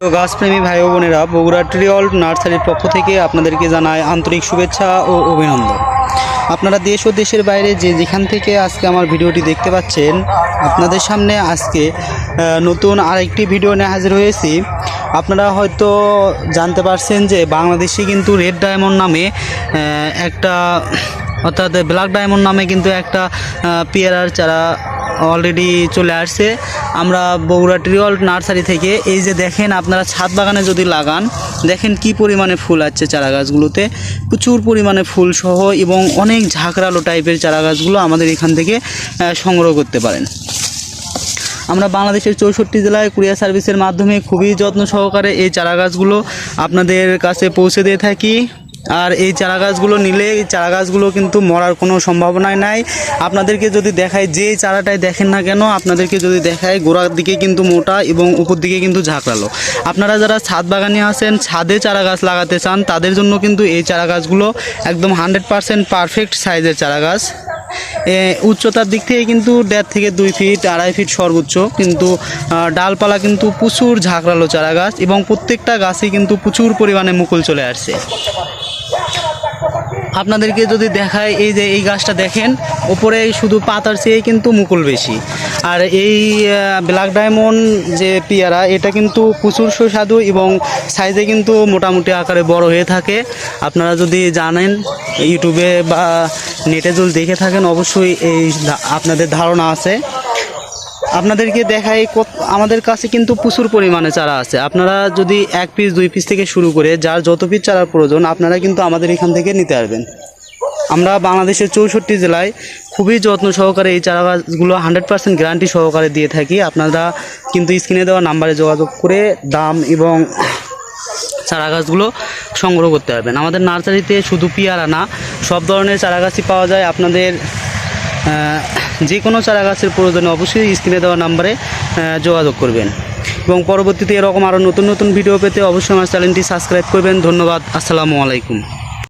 তো গাছপ্রেমী ভাই বোনেরা, বগুড়া ট্রিঅল নার্সারির পক্ষ থেকে আপনাদেরকে জানায় আন্তরিক শুভেচ্ছা ও অভিনন্দন। আপনারা দেশ ও দেশের বাইরে যে যেখান থেকে আজকে আমার ভিডিওটি দেখতে পাচ্ছেন, আপনাদের সামনে আজকে নতুন আরেকটি ভিডিও নিয়ে হাজির হয়েছি। আপনারা হয়তো জানতে পারছেন যে বাংলাদেশে কিন্তু রেড ডায়মন্ড নামে একটা, অর্থাৎ ব্ল্যাক ডায়মন্ড নামে কিন্তু একটা পেয়ারার চারা অলরেডি চলে আসছে। আমরা বগুড়া ট্রিওল নার্সারি থেকে, এই যে দেখেন আপনারা ছাদ বাগানে যদি লাগান, দেখেন কি পরিমাণে ফুল আছে চারা গাছগুলোতে প্রচুর পরিমাণে ফুল সহ এবং অনেক ঝাঁকড়ালো টাইপের চারা গাছগুলো আমাদের এখান থেকে সংগ্রহ করতে পারেন। আমরা বাংলাদেশের চৌষট্টি জেলায় কুরিয়ার সার্ভিসের মাধ্যমে খুবই যত্ন সহকারে এই চারা গাছগুলো আপনাদের কাছে পৌঁছে দিয়ে থাকি। আর এই চারা গাছগুলো নিলে এই চারা গাছগুলো কিন্তু মরার কোনো সম্ভাবনাই নাই। আপনাদেরকে যদি দেখায় যে চারাটাই দেখেন না কেন, আপনাদেরকে যদি দেখায় গোড়ার দিকে কিন্তু মোটা এবং উপর দিকে কিন্তু ঝাঁকড়ালো। আপনারা যারা ছাদ বাগানে আছেন, ছাদে চারা গাছ লাগাতে চান, তাদের জন্য কিন্তু এই চারা গাছগুলো একদম হান্ড্রেড পারসেন্ট পারফেক্ট সাইজের চারা গাছ উচ্চতার দিক থেকে কিন্তু দেড় থেকে দুই ফিট, আড়াই ফিট সর্বোচ্চ কিন্তু ডালপালা কিন্তু প্রচুর ঝাঁকড়ালো চারা গাছ এবং প্রত্যেকটা গাছে কিন্তু প্রচুর পরিমাণে মুকুল চলে আসছে। আপনাদেরকে যদি দেখায় এই যে এই গাছটা দেখেন ওপরে শুধু পাতার চেয়ে কিন্তু মুকুল বেশি। আর এই ব্ল্যাক ডায়মন্ড যে পেয়ারা, এটা কিন্তু প্রচুর সুস্বাদু এবং সাইজে কিন্তু মোটামুটি আকারে বড় হয়ে থাকে। আপনারা যদি জানেন, ইউটিউবে বা নেটে যদি দেখে থাকেন, অবশ্যই এই আপনাদের ধারণা আছে। আপনাদেরকে দেখাই আমাদের কাছে কিন্তু প্রচুর পরিমাণে চারা আছে। আপনারা যদি এক পিস দুই পিস থেকে শুরু করে যার যত পিস চারার প্রয়োজন, আপনারা কিন্তু আমাদের এখান থেকে নিতে পারবেন। আমরা বাংলাদেশের চৌষট্টি জেলায় খুবই যত্ন সহকারে এই চারা গাছগুলো হান্ড্রেড পার্সেন্ট গ্যারান্টি সহকারে দিয়ে থাকি। আপনারা কিন্তু স্ক্রিনে দেওয়া নাম্বারে যোগাযোগ করে দাম এবং চারা গাছগুলো সংগ্রহ করতে পারবেন। আমাদের নার্সারিতে শুধু পিয়ারা না, সব ধরনের চারা গাছই পাওয়া যায়। আপনাদের যে কোনো চারা গাছের প্রয়োজনে অবশ্যই স্ক্রিনে দেওয়া নাম্বারে যোগাযোগ করবেন। এবং পরবর্তীতে এরকম আরও নতুন নতুন ভিডিও পেতে অবশ্যই আমার চ্যানেলটি সাবস্ক্রাইব করবেন। ধন্যবাদ। আসসালামু আলাইকুম।